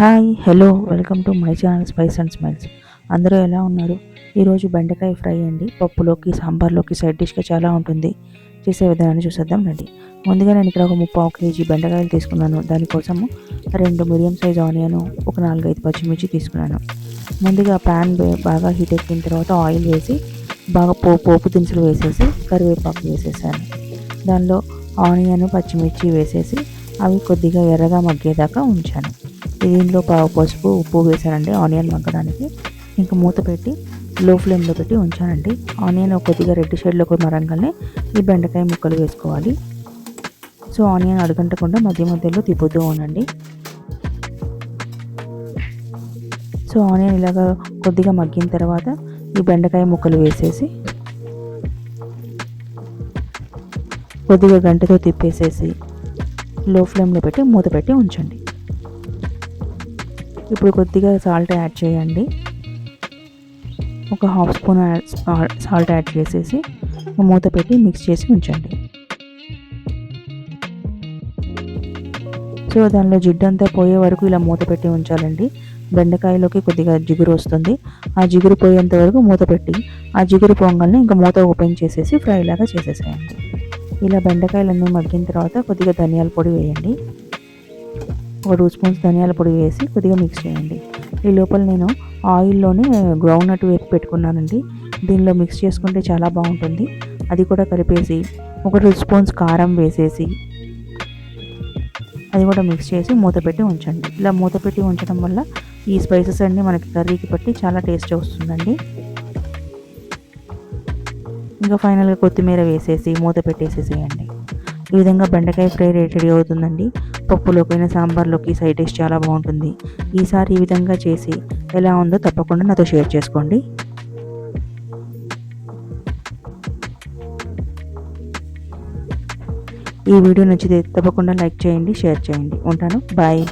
Hi hello welcome to my channel spice and smiles అందరూ ఎలా ఉన్నారు? ఈరోజు బెండకాయ ఫ్రై అండి. పప్పులోకి సాంబార్లోకి సైడ్ డిష్గా చాలా ఉంటుంది. చేసే విధానాన్ని చూసేద్దాం రండి. ముందుగా నేను ఇక్కడ ఒక ముప్పావు కేజీ బెండకాయలు తీసుకున్నాను. దానికోసము రెండు మీడియం సైజ్ ఆనియన్ ఒక నాలుగైదు పచ్చిమిర్చి తీసుకున్నాను. ముందుగా ప్యాన్ బాగా హీట్ ఎక్కిన తర్వాత ఆయిల్ వేసి బాగా పో పోపు దినుసులు వేసేసి కరివేపాకు వేసేసాను. దానిలో ఆనియన్ పచ్చిమిర్చి వేసేసి అవి కొద్దిగా ఎర్రగా మగ్గేదాకా ఉంచాను. దీనిలో పసుపు ఉప్పు వేసానండి ఆనియన్ మగ్గడానికి ఇంకా మూత పెట్టి లో ఫ్లేమ్లో పెట్టి ఉంచానండి. ఆనియన్ కొద్దిగా రెడ్ షేడ్లోకి మరంగానే ఈ బెండకాయ ముక్కలు వేసుకోవాలి. సో ఆనియన్ అడగంటకుండా మధ్య మధ్యలో తిప్పుతూ ఉండండి. సో ఆనియన్ ఇలాగా కొద్దిగా మగ్గిన తర్వాత ఈ బెండకాయ ముక్కలు వేసేసి కొద్దిగా గంటతో తిప్పేసేసి లో ఫ్లేమ్లో పెట్టి మూత పెట్టి ఉంచండి. ఇప్పుడు కొద్దిగా సాల్ట్ యాడ్ చేయండి. ఒక హాఫ్ స్పూన్ సాల్ట్ యాడ్ చేసేసి మూత పెట్టి మిక్స్ చేసి ఉంచండి. సో దానిలో జిడ్డంతా పోయే వరకు ఇలా మూత పెట్టి ఉంచాలండి. బెండకాయలోకి కొద్దిగా జిగురు వస్తుంది. ఆ జిగురు పోయేంత వరకు మూత పెట్టి ఆ జిగురు పొంగల్ని ఇంకా మూత ఓపెన్ చేసేసి ఫ్రై లాగా చేసేసేయండి. ఇలా బెండకాయలన్నీ మగ్గిన తర్వాత కొద్దిగా ధనియాల పొడి వేయండి. ఒక టూ స్పూన్స్ ధనియాల పొడి వేసి కొద్దిగా మిక్స్ చేయండి. ఈ లోపల నేను ఆయిల్లోనే గ్రౌండ్ నట్ పెట్టుకున్నానండి. దీనిలో మిక్స్ చేసుకుంటే చాలా బాగుంటుంది. అది కూడా కలిపేసి ఒక టూ స్పూన్స్ కారం వేసేసి అది కూడా మిక్స్ చేసి మూత పెట్టి ఉంచండి. ఇలా మూత పెట్టి ఉంచడం వల్ల ఈ స్పైసెస్ అన్నీ మనకి కర్రీకి పట్టి చాలా టేస్ట్ వస్తుందండి. ఇంకా ఫైనల్గా కొత్తిమీర వేసేసి మూత పెట్టేసేసేయండి. ఈ విధంగా బెండకాయ ఫ్రై రెడీ అవుతుందండి. పప్పులోకైనా సాంబార్లోకి సైడ్ డిష్ చాలా బాగుంటుంది. ఈసారి ఈ విధంగా చేసి ఎలా ఉందో తప్పకుండా నాతో షేర్ చేసుకోండి. ఈ వీడియో నచ్చితే తప్పకుండా లైక్ చేయండి షేర్ చేయండి. ఉంటాను. బాయ్.